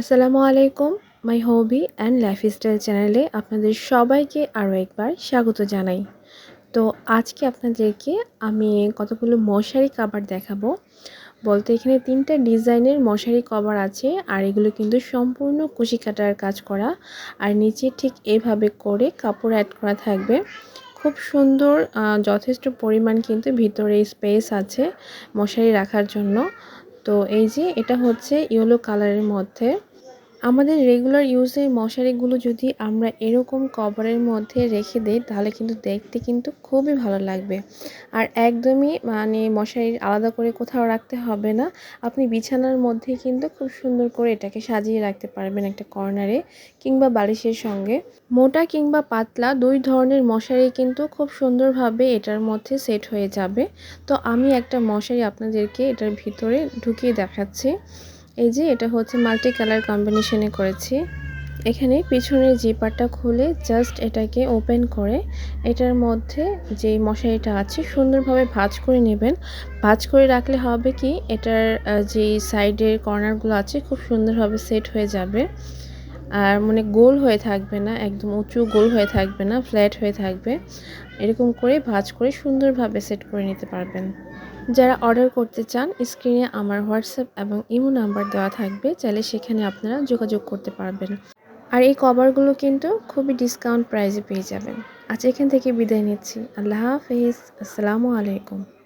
আসসালামু আলাইকুম, মাই হবি and lifestyle চ্যানেলে আপনাদের সবাইকে আরও একবার স্বাগত জানাই। তো আজকে আপনাদেরকে আমি কতগুলো মশারি কাবার দেখাবো। বলতে এখানে তিনটা ডিজাইনের মশারি কভার আছে আর এগুলো কিন্তু সম্পূর্ণ কুশি কাটার কাজ করা। আর নিচে ঠিক এভাবে করে কাপড় অ্যাড করা থাকবে। খুব সুন্দর যথেষ্ট পরিমাণ কিন্তু ভিতরে স্পেস আছে মশারি রাখার জন্য। তো এই যে এটা হচ্ছে ইয়েলো কালারের মধ্যে। আমাদের রেগুলার ইউজের মশারিগুলো যদি আমরা এরকম কভারের মধ্যে রেখে দিই, তাহলে কিন্তু দেখতে কিন্তু খুবই ভালো লাগবে। আর একদমই মানে মশারি আলাদা করে কোথাও রাখতে হবে না। আপনি বিছানার মধ্যে কিন্তু খুব সুন্দর করে এটাকে সাজিয়ে রাখতে পারবেন একটা কর্নারে কিংবা বালিশের সঙ্গে। মোটা কিংবা পাতলা দুই ধরনের মশারি কিন্তু খুব সুন্দরভাবে এটার মধ্যে সেট হয়ে যাবে। তো আমি একটা মশারি আপনাদেরকে এটার ভিতরে ঢুকিয়ে দেখাচ্ছি। এই যে এটা হচ্ছে মাল্টি কালার কম্বিনেশনে করেছি। এখানে পিছনের জিপারটা খুলে জাস্ট এটাকে ওপেন করে, এটার মধ্যে যে মশারিটা আছে সুন্দরভাবে ভাজ করে নেবেন। ভাজ করে রাখলে হবে কি, এটার যে সাইডের কর্নারগুলো আছে খুব সুন্দরভাবে সেট হয়ে যাবে। আর মানে গোল হয়ে থাকবে না, একদম উঁচু গোল হয়ে থাকবে না ফ্ল্যাট হয়ে থাকবে। এরকম করে ভাজ করে সুন্দরভাবে সেট করে নিতে পারবেন। যারা অর্ডার করতে চান স্ক্রিনে আমার হোয়াটসঅ্যাপ এবং ইমো নাম্বার দেওয়া থাকবে, চাইলে সেখানে আপনারা যোগাযোগ করতে পারবেন। আর এই কভারগুলো কিন্তু খুবই ডিসকাউন্ট প্রাইসে পেয়ে যাবেন। আজ এখান থেকে বিদায় নিচ্ছি। আল্লাহ হাফিজ। আসসালামু আলাইকুম।